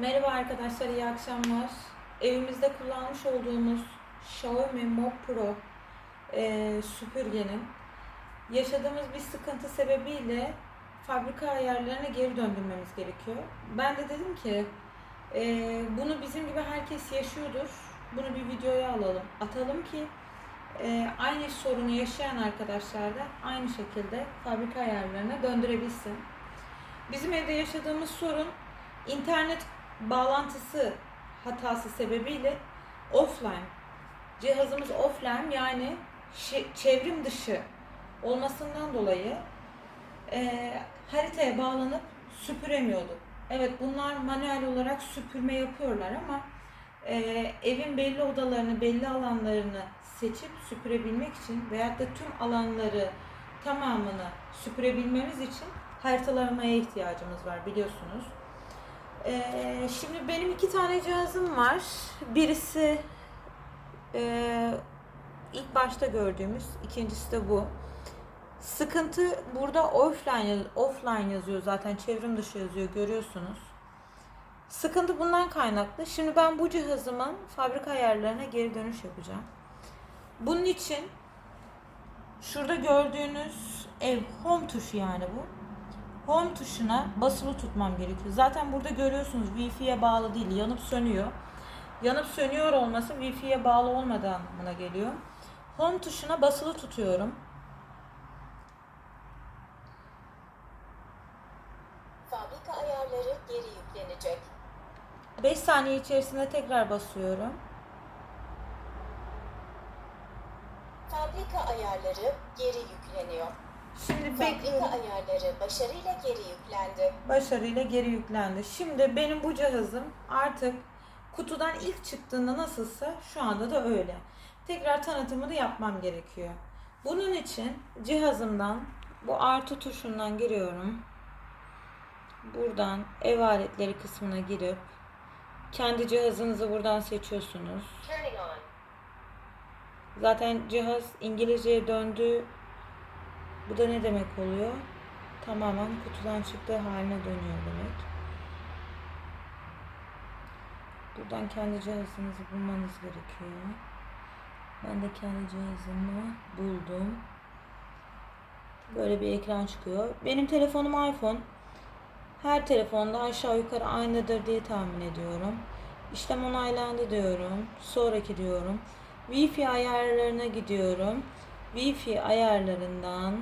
Merhaba arkadaşlar, iyi akşamlar. Evimizde kullanmış olduğumuz Xiaomi Mo Pro e, süpürgenin yaşadığımız bir sıkıntı sebebiyle fabrika ayarlarına geri döndürmemiz gerekiyor. Ben de dedim ki e, bunu bizim gibi herkes yaşıyordur. Bunu bir videoya alalım, atalım ki e, aynı sorunu yaşayan arkadaşlar da aynı şekilde fabrika ayarlarına döndürebilsin. Bizim evde yaşadığımız sorun internet bağlantısı hatası sebebiyle offline. Cihazımız offline yani çevrim dışı olmasından dolayı e, haritaya bağlanıp süpüremiyorduk. Evet bunlar manuel olarak süpürme yapıyorlar ama e, evin belli odalarını, belli alanlarını seçip süpürebilmek için veyahut da tüm alanları tamamını süpürebilmemiz için haritalamaya ihtiyacımız var biliyorsunuz. Ee, şimdi benim iki tane cihazım var. Birisi e, ilk başta gördüğümüz, ikincisi de bu. Sıkıntı burada offline offline yazıyor zaten çevrim dışı yazıyor görüyorsunuz. Sıkıntı bundan kaynaklı. Şimdi ben bu cihazımın fabrika ayarlarına geri dönüş yapacağım. Bunun için şurada gördüğünüz ev home tuşu yani bu. Home tuşuna basılı tutmam gerekiyor. Zaten burada görüyorsunuz Wi-Fi'ye bağlı değil, yanıp sönüyor. Yanıp sönüyor olması Wi-Fi'ye bağlı olmadığı anlamına geliyor. Home tuşuna basılı tutuyorum. Fabrika ayarları geri yüklenecek. 5 saniye içerisinde tekrar basıyorum. Fabrika ayarları geri yükleniyor. Şimdi bekliyorum. ayarları başarıyla geri yüklendi. Başarıyla geri yüklendi. Şimdi benim bu cihazım artık kutudan ilk çıktığında nasılsa şu anda da öyle. Tekrar tanıtımını yapmam gerekiyor. Bunun için cihazımdan bu artı tuşundan giriyorum. Buradan ev aletleri kısmına girip kendi cihazınızı buradan seçiyorsunuz. Zaten cihaz İngilizceye döndü. Bu da ne demek oluyor? Tamamen kutudan çıktığı haline dönüyor demek. Buradan kendi cihazınızı bulmanız gerekiyor. Ben de kendi cihazımı buldum. Böyle bir ekran çıkıyor. Benim telefonum iPhone. Her telefonda aşağı yukarı aynıdır diye tahmin ediyorum. İşlem onaylandı diyorum. Sonraki diyorum. Wi-Fi ayarlarına gidiyorum. Wi-Fi ayarlarından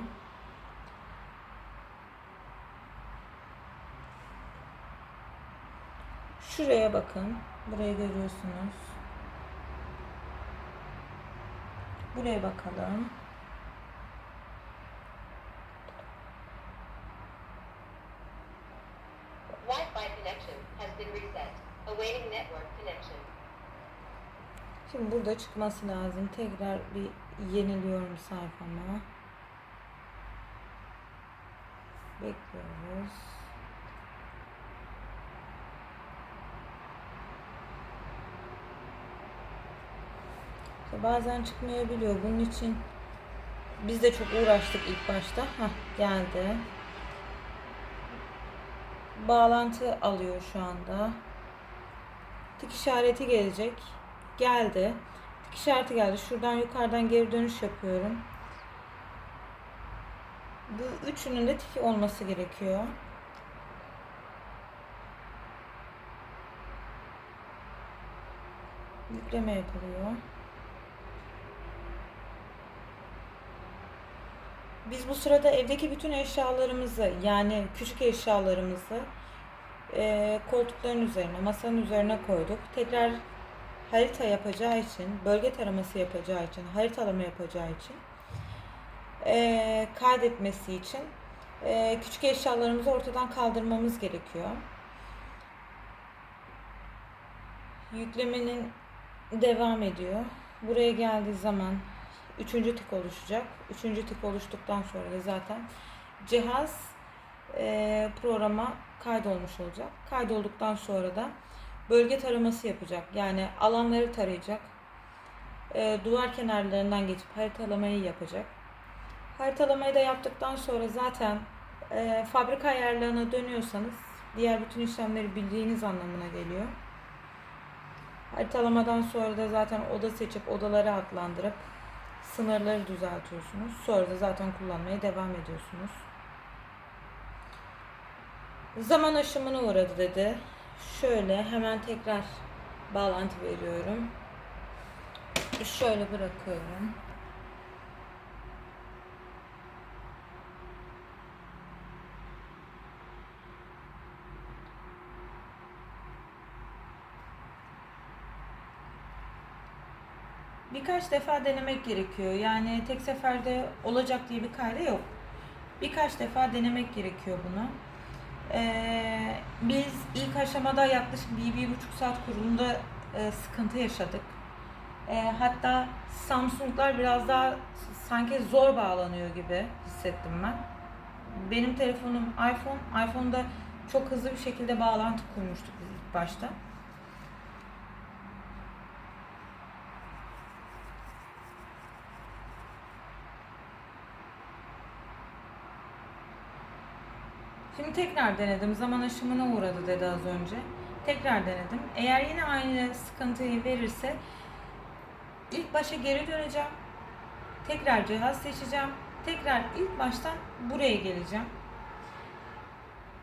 şuraya bakın. Burayı görüyorsunuz. Buraya bakalım. Şimdi burada çıkması lazım. Tekrar bir yeniliyorum sayfama. Bekliyoruz. Bazen çıkmayabiliyor. Bunun için biz de çok uğraştık ilk başta. Hah geldi. Bağlantı alıyor şu anda. Tik işareti gelecek. Geldi. Tik işareti geldi. Şuradan yukarıdan geri dönüş yapıyorum. Bu üçünün de tik olması gerekiyor. Yükleme yapılıyor. Biz bu sırada evdeki bütün eşyalarımızı yani küçük eşyalarımızı e, koltukların üzerine, masanın üzerine koyduk. Tekrar harita yapacağı için, bölge taraması yapacağı için, haritalama yapacağı için, e, kaydetmesi için e, küçük eşyalarımızı ortadan kaldırmamız gerekiyor. Yüklemenin devam ediyor. Buraya geldiği zaman üçüncü tik oluşacak. Üçüncü tik oluştuktan sonra da zaten cihaz e, programa kaydolmuş olacak. Kaydolduktan sonra da bölge taraması yapacak. Yani alanları tarayacak. E, duvar kenarlarından geçip haritalamayı yapacak. Haritalamayı da yaptıktan sonra zaten e, fabrika ayarlarına dönüyorsanız diğer bütün işlemleri bildiğiniz anlamına geliyor. Haritalamadan sonra da zaten oda seçip odaları adlandırıp sınırları düzeltiyorsunuz. Sonra da zaten kullanmaya devam ediyorsunuz. Zaman aşımına uğradı dedi. Şöyle hemen tekrar bağlantı veriyorum. Şöyle bırakıyorum. Birkaç defa denemek gerekiyor. Yani tek seferde olacak diye bir kayda yok. Birkaç defa denemek gerekiyor bunu. Ee, biz ilk aşamada yaklaşık bir, bir buçuk saat kurulumda e, sıkıntı yaşadık. E, hatta Samsung'lar biraz daha sanki zor bağlanıyor gibi hissettim ben. Benim telefonum iPhone. iPhone'da çok hızlı bir şekilde bağlantı kurmuştuk biz ilk başta. Şimdi tekrar denedim. Zaman aşımına uğradı dedi az önce. Tekrar denedim. Eğer yine aynı sıkıntıyı verirse ilk başa geri döneceğim. Tekrar cihaz seçeceğim. Tekrar ilk baştan buraya geleceğim.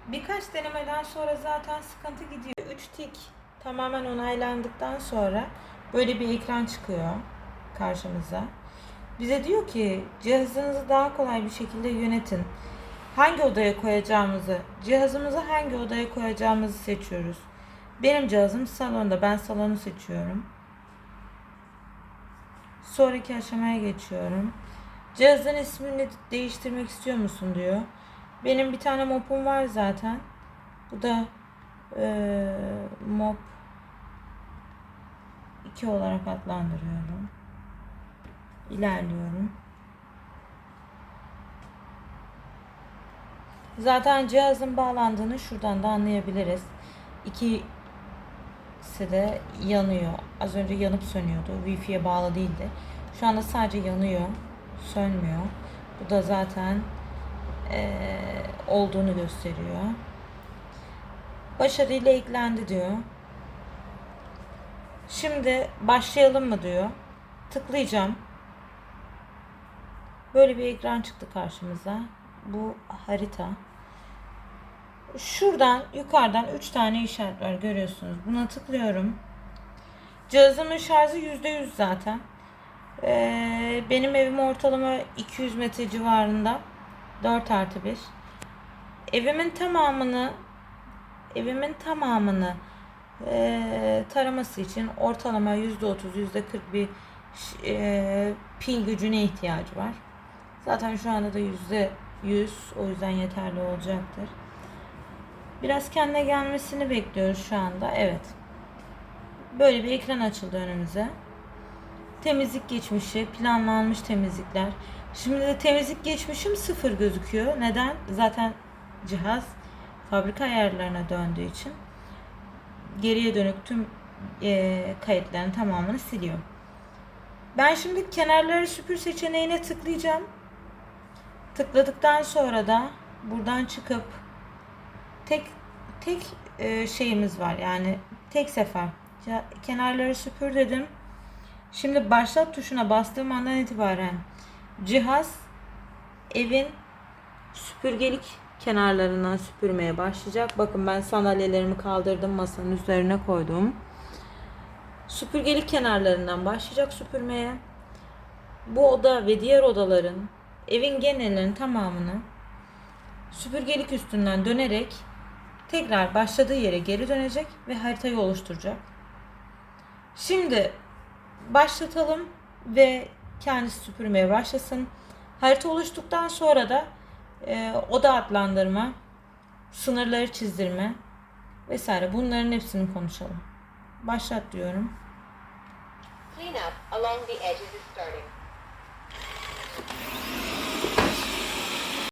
Birkaç denemeden sonra zaten sıkıntı gidiyor. 3 tik tamamen onaylandıktan sonra böyle bir ekran çıkıyor karşımıza. Bize diyor ki cihazınızı daha kolay bir şekilde yönetin. Hangi odaya koyacağımızı, cihazımızı hangi odaya koyacağımızı seçiyoruz. Benim cihazım salonda. Ben salonu seçiyorum. Sonraki aşamaya geçiyorum. Cihazın ismini değiştirmek istiyor musun diyor. Benim bir tane mopum var zaten. Bu da eee mop 2 olarak adlandırıyorum. İlerliyorum. Zaten cihazın bağlandığını şuradan da anlayabiliriz. İkisi de yanıyor. Az önce yanıp sönüyordu. Wi-Fi'ye bağlı değildi. Şu anda sadece yanıyor. Sönmüyor. Bu da zaten eee, olduğunu gösteriyor. Başarıyla eklendi diyor. Şimdi başlayalım mı diyor. Tıklayacağım. Böyle bir ekran çıktı karşımıza. Bu harita. Şuradan yukarıdan 3 tane işaret var görüyorsunuz. Buna tıklıyorum. Cihazımın şarjı %100 zaten. Ee, benim evim ortalama 200 metre civarında. 4 artı 1. Evimin tamamını evimin tamamını e, taraması için ortalama %30 %40 bir e, pil gücüne ihtiyacı var. Zaten şu anda da yüzde yüz o yüzden yeterli olacaktır. Biraz kendine gelmesini bekliyoruz şu anda. Evet. Böyle bir ekran açıldı önümüze. Temizlik geçmişi, planlanmış temizlikler. Şimdi de temizlik geçmişim sıfır gözüküyor. Neden? Zaten cihaz fabrika ayarlarına döndüğü için geriye dönük tüm e, kayıtların tamamını siliyor. Ben şimdi kenarları süpür seçeneğine tıklayacağım. Tıkladıktan sonra da buradan çıkıp tek tek e, şeyimiz var yani tek sefer kenarları süpür dedim. Şimdi başlat tuşuna bastığım andan itibaren cihaz evin süpürgelik kenarlarından süpürmeye başlayacak. Bakın ben sandalyelerimi kaldırdım masanın üzerine koydum. Süpürgelik kenarlarından başlayacak süpürmeye. Bu oda ve diğer odaların evin genelinin tamamını süpürgelik üstünden dönerek tekrar başladığı yere geri dönecek ve haritayı oluşturacak. Şimdi başlatalım ve kendisi süpürmeye başlasın. Harita oluştuktan sonra da e, oda adlandırma, sınırları çizdirme vesaire bunların hepsini konuşalım. Başlat diyorum. Clean up along the edges is starting.